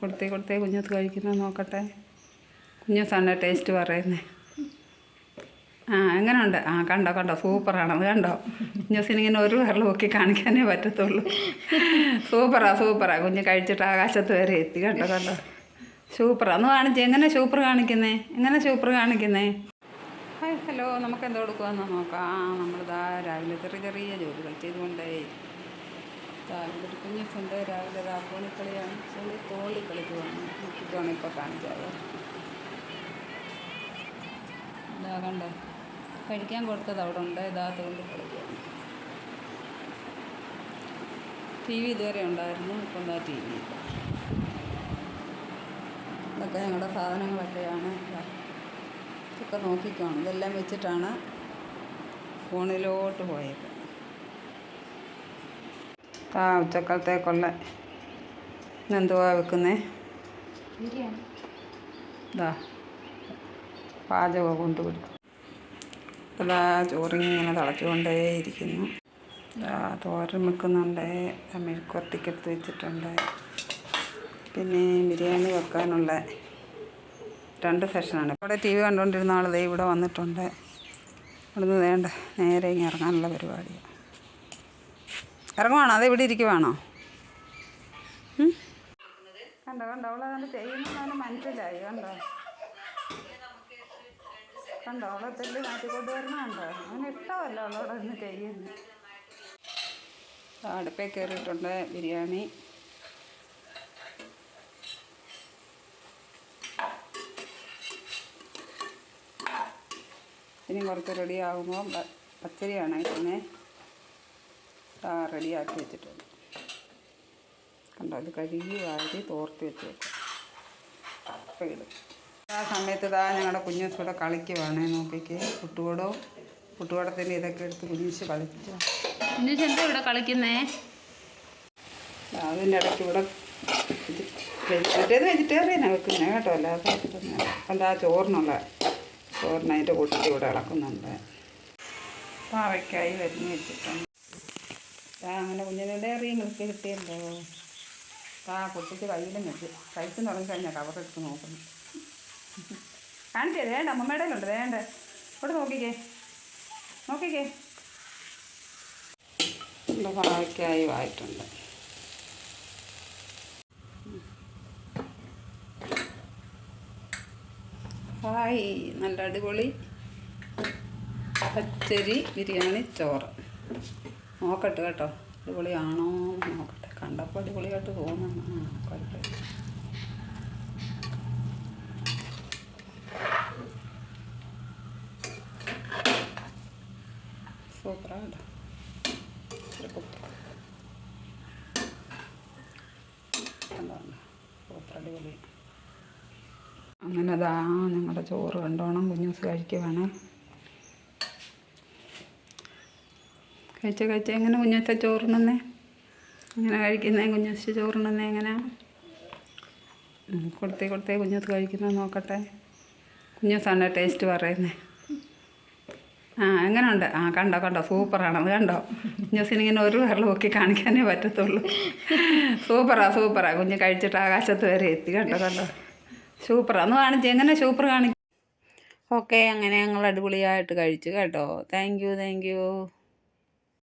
കൊടുത്തേ കൊടുത്തേ കുഞ്ഞത്ത് കഴിക്കുന്നത് നോക്കട്ടെ. കുഞ്ഞത്താണ് ടേസ്റ്റ് പറയുന്നത് ആ എങ്ങനെയുണ്ട്? ആ കണ്ടോ കണ്ടോ സൂപ്പറാണത് കണ്ടോ? കുഞ്ഞസിനിങ്ങനെ ഒരു വിരൽ പൊക്കി കാണിക്കാനേ പറ്റത്തുള്ളൂ. സൂപ്പറാ സൂപ്പറാ. കുഞ്ഞ് കഴിച്ചിട്ട് ആകാശത്ത് വരെ എത്തി. കണ്ടോ കണ്ടോ? സൂപ്പറാ. ഒന്ന് കാണിച്ച് എങ്ങനെ സൂപ്പർ കാണിക്കുന്നേ? എങ്ങനെ സൂപ്പർ കാണിക്കുന്നേ? Hi hello. നമുക്ക് എന്തോ കൊടുക്കുമെന്ന് നോക്കാം. ആ നമ്മളിതാ രാവിലെ ചെറിയ ചെറിയ ജോലികൾ ചെയ്തുകൊണ്ടേ രാവിലെ ഒരു കുഞ്ഞുണ്ട് രാവിലെ രാപ്പോണിക്കളിയാണ് കാണിച്ചുകൊണ്ട് തോണ്ടി കളിക്ക് വന്നു ഇപ്പോൾ കാണിക്കാറ്. ഇതാ കണ്ടോ? കഴിക്കാൻ കൊടുത്തത് അവിടെ ഉണ്ട്. ഇതാ തോണ്ടി കളിക്കുകയാണ് ടി വി ഇതുവരെ ഉണ്ടായിരുന്നു. ഇപ്പം എന്താ ടി വി. ഇതൊക്കെ ഞങ്ങളുടെ സാധനങ്ങളൊക്കെയാണ്. ഇതാ. ഇതൊക്കെ നോക്കിക്കോണം. ഇതെല്ലാം വെച്ചിട്ടാണ് ഫോണിലോട്ട് പോയത്. ആ ഉച്ചക്കാലത്തേക്കുള്ള ഇന്നെന്തുവാ വെക്കുന്നേ? ഇതാ പാചകം കൊടുക്കും ഇതാ ചോറിങ്ങനെ തിളച്ചുകൊണ്ടേയിരിക്കുന്നു. ഇതാ തോരൻ വെക്കുന്നുണ്ട്. മെഴുക്കുവരട്ടിക്കെടുത്ത് വെച്ചിട്ടുണ്ട്. പിന്നെ ബിരിയാണി വെക്കാനുള്ള രണ്ട് സെഷനാണ്. ഇവിടെ ടി വി കണ്ടുകൊണ്ടിരുന്ന ആൾ ഇവിടെ വന്നിട്ടുണ്ട്. ഇവിടുന്ന് വേണ്ട നേരെ ഇങ്ങനെ ഇറങ്ങാനുള്ള പരിപാടിയാണ് ഇറങ്ങുവാണോ അത് ഇവിടെ ഇരിക്കുവാണോ? കണ്ടോ കണ്ടോ അവളെ കണ്ട് ചെയ്യുന്ന മനസ്സിലായി കണ്ടോ? കണ്ടോ അവളെ തെല്ലി മാറ്റിക്കൊണ്ട് വരണം കണ്ടോ? അവന് ഇഷ്ടമല്ല അവളോട് ഒന്ന് ചെയ്യുന്നത്. അടുപ്പേ കയറിയിട്ടുണ്ട് ബിരിയാണി. ഇനി കുറച്ച് റെഡി ആകുമ്പോൾ പച്ചരിയാണ് പിന്നെ റെഡിയാക്കി വെച്ചിട്ടുണ്ട്. കണ്ടോ ഇത് കഴുകി വാരി തോർത്ത് വെച്ച് വെക്കും. അപ്പോൾ ഇടും ആ സമയത്ത് ഇതാ ഞങ്ങളുടെ കുഞ്ഞുസ് ഇവിടെ കളിക്കുവാണ് നോക്കിക്ക് കുട്ടുകൂടവും കുട്ടുകൂടത്തിന്റെ ഇതൊക്കെ എടുത്ത് കുഞ്ഞിച്ച് കളിച്ചു കുഞ്ഞു എന്താ ഇവിടെ കളിക്കുന്നേ? അതിന്റെ ഇടയ്ക്ക് ഇവിടെ മറ്റേത് വെജിറ്റേറിയനാണ് വെക്കുന്നത് കേട്ടോ അല്ലാതെ എന്താ ചോറിനുള്ള ചോറിന് അതിന്റെ കൂട്ടത്തിൽ ഇവിടെ ഇളക്കുന്നുണ്ട്. പാവയ്ക്കായി വരിഞ്ഞ് വെച്ചിട്ടുണ്ട്. ആ അങ്ങനെ കുഞ്ഞിനെ അറിയാം കിളിക്ക് കിട്ടിയല്ലോ. ആ കുട്ടിക്ക് കയ്യിലും നിൽക്കും കഴിച്ചു തുടങ്ങി കഴിഞ്ഞാൽ കവറെടുത്ത് നോക്കുന്നു കാണിച്ചേ വേണ്ട അമ്മമ്മയുടെ ഉണ്ട് വേണ്ട. ഇവിടെ നോക്കിക്കേ. നോക്കിക്കേ. എന്റെ പാവയ്ക്കായി വായിട്ടുണ്ട്. ഹായ് നല്ല അടിപൊളി പച്ചരി ബിരിയാണി ചോറ്. നോക്കട്ടെ കേട്ടോ. അടിപൊളിയാണോ നോക്കട്ടെ. കണ്ടപ്പോൾ അടിപൊളിയായിട്ട് തോന്നുന്നു. ആ കുഴപ്പമില്ല അങ്ങനെ അതാ ഞങ്ങളുടെ ചോറ് കണ്ടോണം. കുഞ്ഞൂസ് കഴിക്കുവാണ്. കഴിച്ച കഴിച്ച എങ്ങനെ കുഞ്ഞത്തെ ചോറിനെന്നേ? ഇങ്ങനെ കഴിക്കുന്നേ? കുഞ്ഞത്തെ ചോറിനെന്നേ എങ്ങനെ? കൊടുത്തേ കൊടുത്തേ കുഞ്ഞത്ത് കഴിക്കുന്നത് നോക്കട്ടെ. കുഞ്ഞത്താണ് ടേസ്റ്റ് പറയുന്നത് ആ എങ്ങനെയുണ്ട്? ആ കണ്ടോ കണ്ടോ സൂപ്പറാണത് കണ്ടോ? കുഞ്ഞസിനിങ്ങനെ ഒരു വെള്ളം ഒക്കെ കാണിക്കാനേ പറ്റത്തുള്ളൂ. സൂപ്പറാ സൂപ്പറാ. കുഞ്ഞ് കഴിച്ചിട്ട് ആകാശത്ത് വരെ എത്തി. കണ്ടോ കണ്ടോ? സൂപ്പറാ. ഒന്ന് കാണിച്ച് എങ്ങനെ സൂപ്പർ കാണിക്കും ഓക്കെ അങ്ങനെ ഞങ്ങൾ അടിപൊളിയായിട്ട് കഴിച്ചു കേട്ടോ. Thank you thank you.